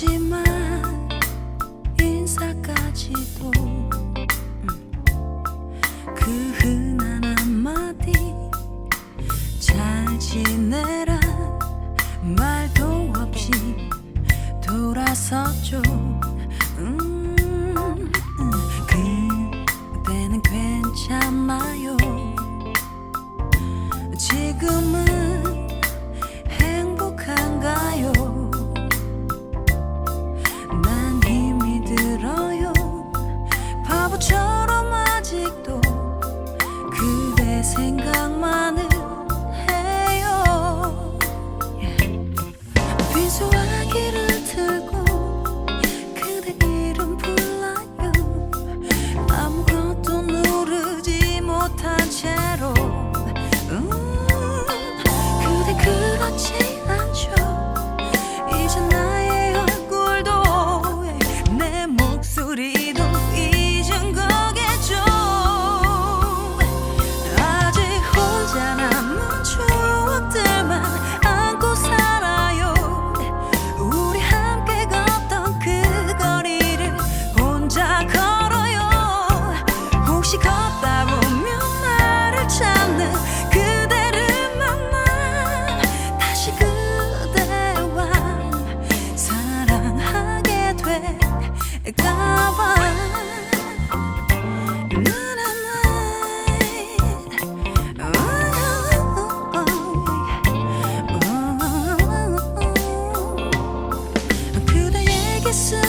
하지만 get up. 시 걷다 보면 나를 찾는 그대를 만나 다시 그대와 사랑하게 될까봐. 그대에게 쓰